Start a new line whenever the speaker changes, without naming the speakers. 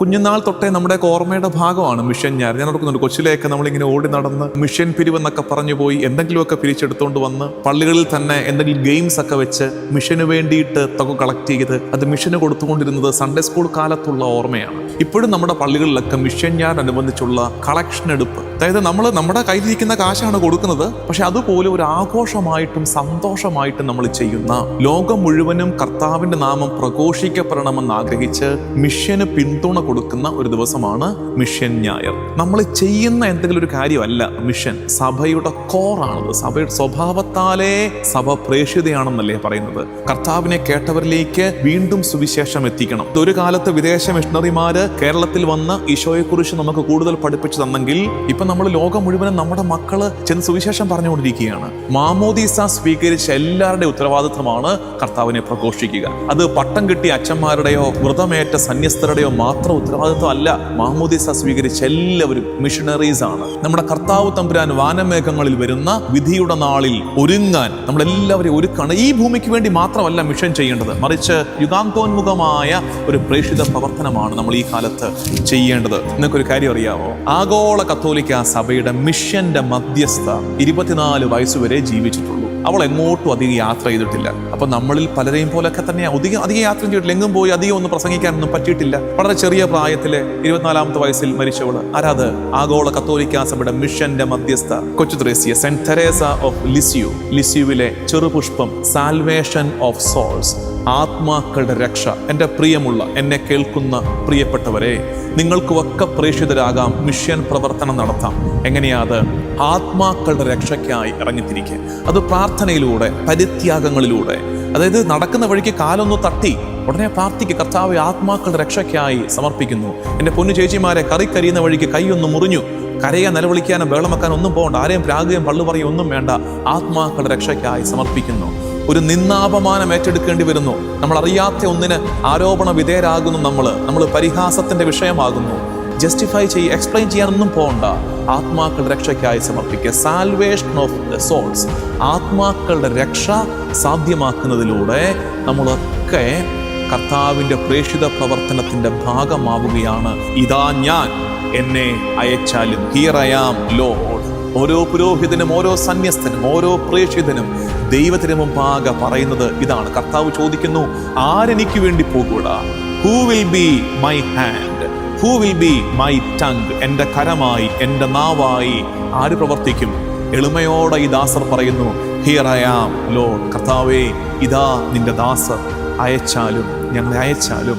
കുഞ്ഞുനാൾ തൊട്ടേ നമ്മുടെ ഓർമ്മയുടെ ഭാഗമാണ് മിഷൻ ഞാൻ ഞാൻ ഓർക്കുന്നുണ്ട് കൊച്ചിലേക്ക് നമ്മളിങ്ങനെ ഓടി നടന്ന് മിഷൻ പിരിവെന്നൊക്കെ പറഞ്ഞു പോയി എന്തെങ്കിലുമൊക്കെ പിരിച്ചെടുത്തുകൊണ്ട് വന്ന് പള്ളികളിൽ തന്നെ എന്തെങ്കിലും ഗെയിംസ് ഒക്കെ വെച്ച് മിഷന് വേണ്ടിയിട്ട് തുക കളക്ട് ചെയ്ത് അത് മിഷന് കൊടുത്തുകൊണ്ടിരുന്നത് സൺഡേ സ്കൂൾ കാലത്തുള്ള ഓർമ്മയാണ്. ഇപ്പോഴും നമ്മുടെ പള്ളികളിലൊക്കെ മിഷൻ ഞാൻ അനുബന്ധിച്ചുള്ള കളക്ഷൻ എടുപ്പ് അതായത് നമ്മൾ നമ്മുടെ കയ്യിലിരിക്കുന്ന കാശാണ് കൊടുക്കുന്നത് പക്ഷെ അതുപോലെ ഒരു ആഘോഷമായിട്ടും സന്തോഷമായിട്ടും നമ്മൾ ചെയ്യുന്ന ലോകം മുഴുവനും കർത്താവിന്റെ നാമം പ്രഘോഷിക്കപ്പെടണമെന്ന് ആഗ്രഹിച്ച് മിഷ്യന് പിന്തുണ കൊടുക്കുന്ന ഒരു ദിവസമാണ് മിഷൻ ഞായർ. നമ്മൾ ചെയ്യുന്ന എന്തെങ്കിലും ഒരു കാര്യമല്ല മിഷൻ സഭയുടെ കോറാണത്. സഭയുടെ സ്വഭാവത്താലേ സഭ പ്രേക്ഷിതയാണെന്നല്ലേ പറയുന്നത്. കർത്താവിനെ കേട്ടവരിലേക്ക് വീണ്ടും സുവിശേഷം എത്തിക്കണം. ഒരു കാലത്ത് വിദേശ മിഷണറിമാര് കേരളത്തിൽ വന്ന് ഈശോയെക്കുറിച്ച് നമുക്ക് കൂടുതൽ പഠിപ്പിച്ചു തന്നെങ്കിൽ ഇപ്പൊ നമ്മൾ ലോകം മുഴുവനും നമ്മുടെ മക്കൾ ചെന്ന് സുവിശേഷം പറഞ്ഞുകൊണ്ടിരിക്കുകയാണ്. മാമോദീസ സ്വീകരിച്ച എല്ലാവരുടെ ഉത്തരവാദിത്വമാണ് കർത്താവിനെ പ്രഘോഷിക്കുക. അത് പട്ടം കിട്ടിയ അച്ഛന്മാരുടെയോ വ്രതമേറ്റ സന്യസ്തരുടെയോ മാത്രം ഉത്തരവാദിത്വം അല്ല. മാമോദീസ സ്വീകരിച്ച എല്ലാവരും മിഷണറീസ് ആണ്. നമ്മുടെ കർത്താവ് തമ്പുരാൻ വാനമേഘങ്ങളിൽ വരുന്ന വിധിയുടെ നാളിൽ ഒരുങ്ങാൻ നമ്മളെല്ലാവരെയും ഒരുക്കാണ്. ഈ ഭൂമിക്ക് വേണ്ടി മാത്രമല്ല മിഷൻ ചെയ്യേണ്ടത്. മറിച്ച് യുഗാന്തോന്മുഖമായ ഒരു പ്രേക്ഷിത പ്രവർത്തനമാണ് നമ്മൾ ഈ കാലത്ത് ചെയ്യേണ്ടത്. നിങ്ങൾക്ക് ഒരു കാര്യം അറിയാമോ ആഗോള കത്തോലിക്ക സഭയുടെ മിഷന്റെ മധ്യസ്ഥ ഇരുപത്തിനാല് വയസ്സുവരെ ജീവിച്ചിട്ടുള്ളൂ അവൾ എങ്ങോട്ടും അധികം യാത്ര ചെയ്തിട്ടില്ല. അപ്പൊ നമ്മളിൽ പലരെയും പോലൊക്കെ തന്നെ അധികം അധികം യാത്ര ചെയ്തിട്ടില്ല. എങ്ങും പോയി അധികം ഒന്നും പ്രസംഗിക്കാനൊന്നും പറ്റിയിട്ടില്ല. വളരെ ചെറിയ പ്രായത്തിൽ ഇരുപത്തിനാലാമത്തെ വയസ്സിൽ മരിച്ചവൾ ആരാത് ആഗോള കത്തോലിക്ക സഭയുടെ മിഷന്റെ മധ്യസ്ഥ കൊച്ചു Thresia saint Teresa of Lisieux. ലിസ്യുവിലെ ചെറുപുഷ്പം സാൽവേഷൻ ഓഫ് സോൾസ് ആത്മാക്കളുടെ രക്ഷ എന്റെ പ്രിയമുള്ള എന്നെ കേൾക്കുന്ന പ്രിയപ്പെട്ടവരെ നിങ്ങൾക്കുമൊക്കെ പ്രേക്ഷിതരാകാം മിഷൻ പ്രവർത്തനം നടത്താം. എങ്ങനെയാ അത്? ആത്മാക്കളുടെ രക്ഷയ്ക്കായി ഇറങ്ങിത്തിരിക്കുക. അത് പ്രാർത്ഥനയിലൂടെ പരിത്യാഗങ്ങളിലൂടെ. അതായത് നടക്കുന്ന വഴിക്ക് കാലൊന്ന് തട്ടി ഉടനെ പ്രാർത്ഥിക്ക് കർത്താവ് ആത്മാക്കളുടെ രക്ഷയ്ക്കായി സമർപ്പിക്കുന്നു. എന്റെ പൊന്നു ചേച്ചിമാരെ കറിക്കരിയുന്ന വഴിക്ക് കൈയൊന്ന് മുറിഞ്ഞു. കരയാൻ നിലവിളിക്കാനും വേളമക്കാനും ഒന്നും പോകണ്ട. ആരെയും പ്രാഗയും പള്ളു പറയും ഒന്നും വേണ്ട. ആത്മാക്കളുടെ രക്ഷയ്ക്കായി സമർപ്പിക്കുന്നു. ഒരു നിന്നാപമാനം ഏറ്റെടുക്കേണ്ടി വരുന്നു. നമ്മൾ അറിയാത്ത ഒന്നിന് ആരോപണ വിധേയരാകുന്നു നമ്മൾ നമ്മൾ പരിഹാസത്തിന്റെ വിഷയമാകുന്നു. ജസ്റ്റിഫൈ ചെയ്യുക എക്സ്പ്ലെയിൻ ചെയ്യാനൊന്നും പോകണ്ട ആത്മാക്കളുടെ രക്ഷയ്ക്കായി സമർപ്പിക്കുക. സാൽവേഷൻ ഓഫ് ദ സോൾസ് ആത്മാക്കളുടെ രക്ഷ സാധ്യമാക്കുന്നതിലൂടെ നമ്മളൊക്കെ കർത്താവിന്റെ പ്രേക്ഷിത പ്രവർത്തനത്തിന്റെ ഭാഗമാവുകയാണ്. ഇതാ ഞാൻ. എന്നെ അയച്ചാലും ഹിയർ ഐ ലോഡ് ഓരോ പുരോഹിതനും ഓരോ സന്യസ്തനും ഓരോ പ്രേക്ഷിതനും ദൈവത്തിന് മുമ്പാകെ പറയുന്നത് ഇതാണ്. കർത്താവ് ചോദിക്കുന്നു ആരെനിക്ക് വേണ്ടി പോകൂടാ who will be my hand who will be my tongue എന്റെ കരമായി എന്റെ നാവായി ആര് പ്രവർത്തിക്കും? എളിമയോടെ ഈ ദാസർ പറയുന്നു ഹിയർ ഐ ആം ലോഡ് കർത്താവേ ഇതാ നിന്റെ ദാസർ. അയച്ചാലും ഞങ്ങളെ അയച്ചാലും